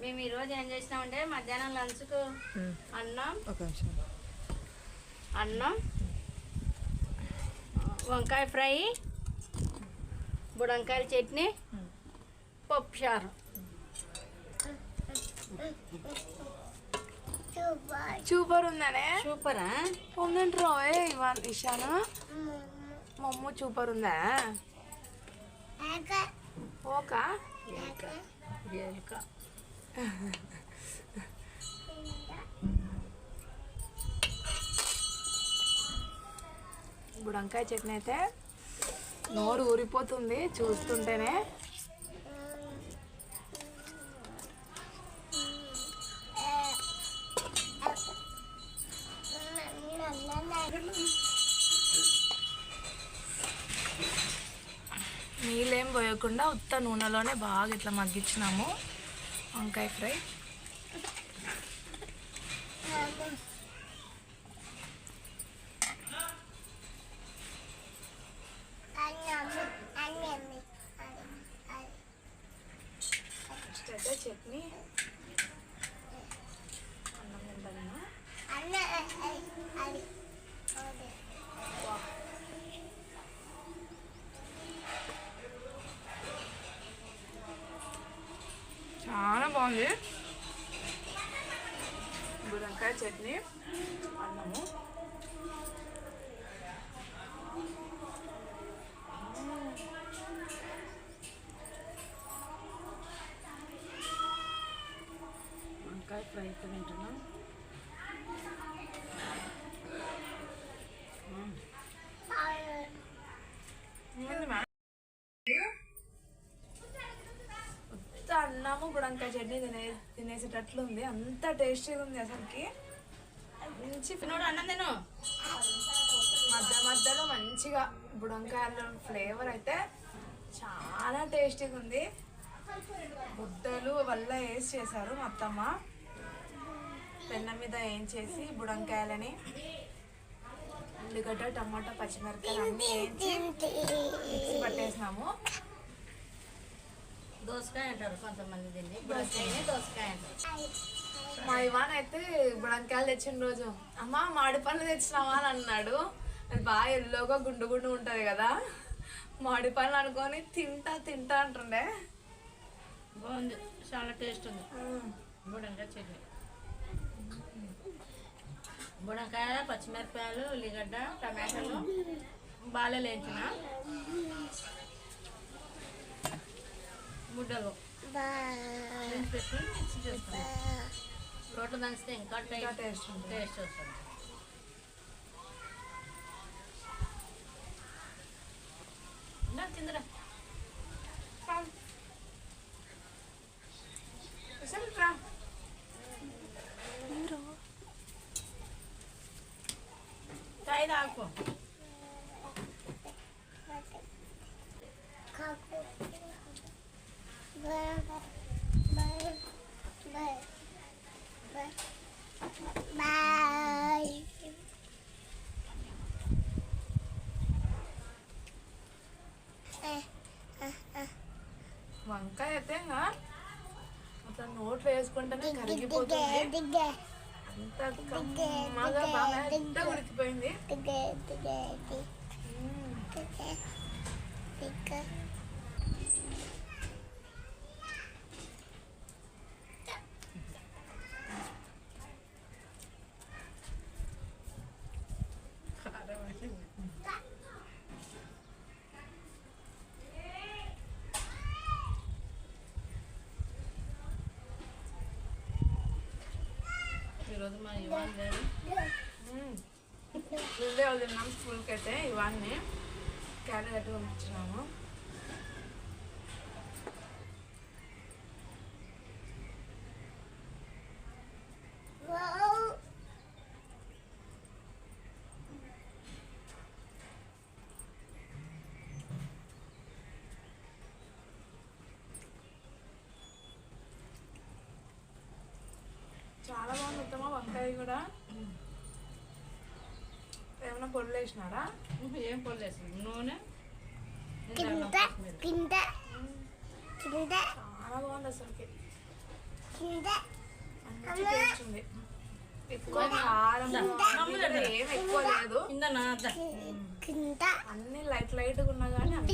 మేము ఈరోజు ఏం చేసినామంటే మధ్యాహ్నం లంచ్కు అన్నం ఒక నిమిషం. అన్నం వంకాయ ఫ్రై బుడంకాయల చట్నీ పప్పు చారు. సూపర్. ఉందనే? సూపరా? ఉందండి రోయ్ ఇవాన్ ఇషాను? మమ్మ సూపర్ ఉందా? ఓక ఎలుక బుడంకాయ చట్నీ అయితే నోరు ఊరిపోతుంది చూస్తుంటేనే. నీళ్ళేం ఉత్త నూనెలోనే బాగా ఇట్లా మగ్గించినాము. వంకాయ ఫ్రై నెక్స్ట్ అయితే చట్నీ అన్నం తింటాను చాలా బాగుంది వంకాయ చట్నీ అన్నము. వంకాయ ఫ్రై తింటున్నాం ఉంది మేడం ఉత్త అన్నము బుడంకాయ చట్నీ తినే తినేసేటట్లు ఉంది. అంత టేస్టీగా ఉంది అసలుకి. మంచి అన్నం తిను. మధ్య మధ్యలో మంచిగా బుడంకాయల ఫ్లేవర్ అయితే చాలా టేస్టీగా ఉంది. ముద్దలు వల్ల వేసి చేశారు మా అత్తమ్మ. పెన్న మీద ఏం చేసి బుడంకాయలని ఉల్లిగడ్డ టమాటా పచ్చిమిరపకాయలు అన్నీ వేయించి మిక్సీ పట్టేసినాము. దోసకాయ అంటారు కొంతమంది దీన్ని. దోసకాయని దోసకాయ అంటారు. మా ఇవాన్ అయితే బుడంకాయలు తెచ్చిన రోజు. అమ్మ మామిడి పండ్లు తెచ్చినావా అని అన్నాడు. అది బాగా ఎల్లోగా గుండు గుండు ఉంటుంది కదా. మామిడి పండ్లు అనుకొని తింటా తింటా అంటుండే. బాగుంది. చాలా టేస్ట్ ఉంది. బుడంకాయ చట్నీ. బుడంకాయ పచ్చిమిరపకాయలు ఉల్లిగడ్డ టమాటాలు. బాగా వేయించిన ముద్దలు వేసి పెట్టి మిక్సీ చేసుకున్నాం రోట్లో దంచితే ఇంకా టేస్ట్ టేస్ట్ వస్తుంది. ఇందా తిందరా. వంకాయ అయితే మొత్తం నోట్లో వేసుకుంటేనే కరిగిపోతుంది. అంత ఉడికిపోయింది మ్మ్. ఈరోజు మా ఇవాళ లేదు మ్మ్. ముందే వదిలినాం స్కూల్కి అయితే ఇవాన్ని క్యారీ కట్టి పంపించినాము చాలా బాగుంది ఉత్తమ వంకాయ కూడా. ఏమైనా పొడులు వేసినారా ఏం పొల్లేసి నూనె కింద కింద చాలా బాగుంది అసలుకి. ఎక్కువ కారం ఏం ఎక్కువ లేదు. అన్ని లైట్ లైట్గా ఉన్నా కానీ అంత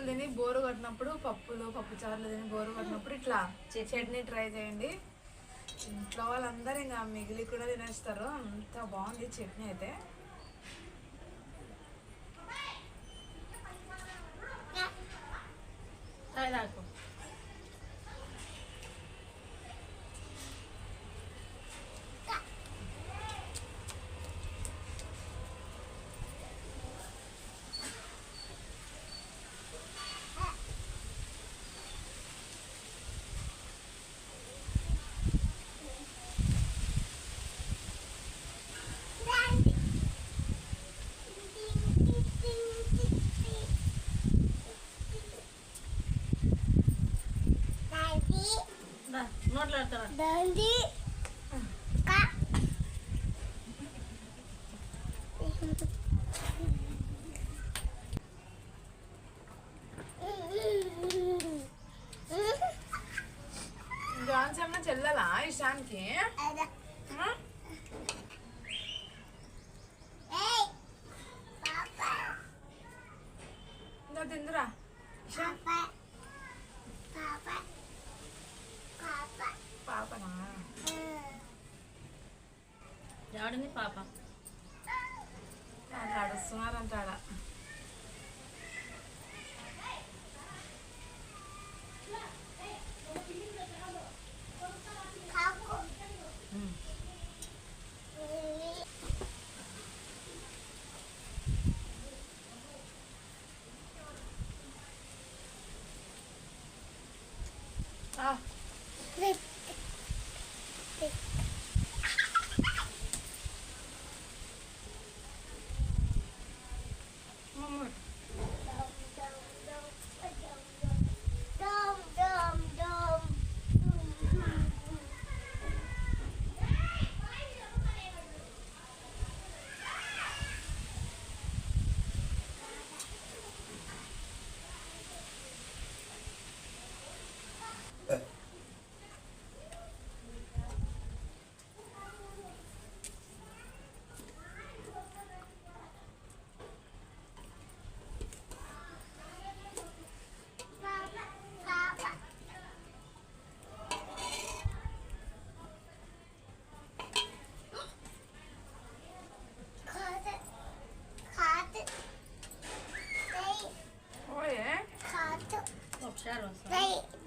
పప్పులు తిని బోరు కొట్టినప్పుడు పప్పులు పప్పు చారులు తిని బోరు కొట్టినప్పుడు ఇట్లా చట్నీ. ట్రై చేయండి. ఇంట్లో వాళ్ళందరూ ఇంకా మిగిలి కూడా తినేస్తారు. అంత బాగుంది చట్నీ అయితే. తాగి జాన్స్ ఏమన్నా చెల్లలా ఇషాన్కి? తిందురా ఇషాన్ పాపనా ఎవడింది పాప? వాళ్ళు అడుస్తున్నారంటాడా ఆ,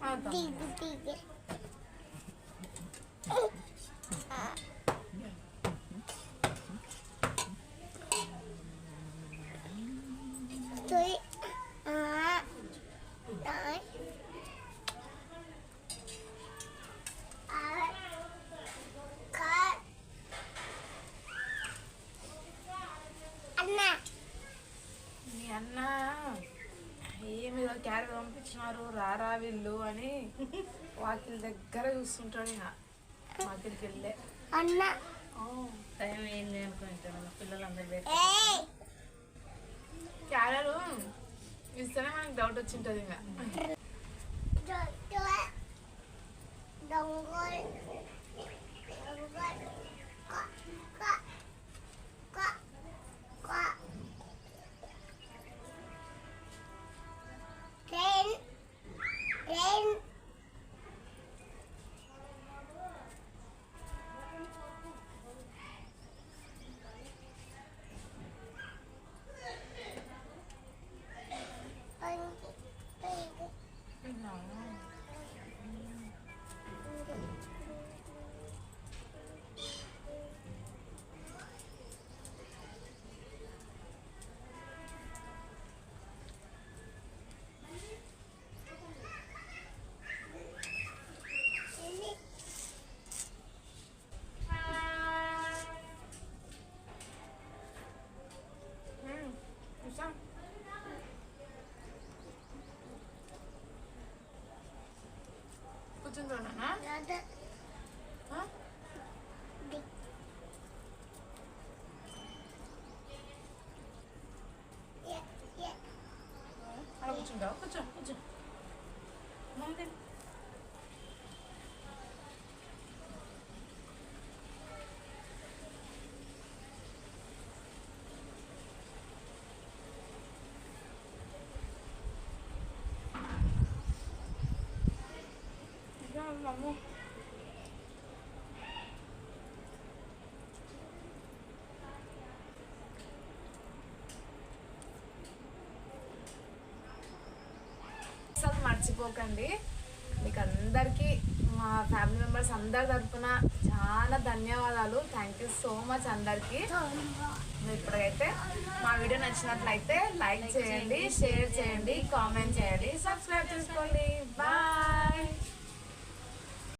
Tiga, tiga. Tôi à đấy. Anna. Anna. వచ్చినారు రారా వీళ్ళు అని వాకిలి దగ్గర చూస్తుంటాడు ఇక వాకిలికి వెళ్ళే. అన్న. టైం అయింది అనుకుంటాను పిల్లలందరూ క్యారెలు ఇస్తేనే మనకి డౌట్ వచ్చింటది ఇంకా. ముందు అమ్మ మర్చిపోకండి మీకు అందరికీ మా ఫ్యామిలీ మెంబర్స్ అందరి తరఫున చాలా ధన్యవాదాలు. థ్యాంక్ యూ సో మచ్ అందరికీ. మీరు ఇప్పటికైతే మా వీడియో నచ్చినట్లయితే లైక్ చేయండి షేర్ చేయండి. కామెంట్ చేయండి. సబ్స్క్రైబ్ చేసుకోండి. బాయ్.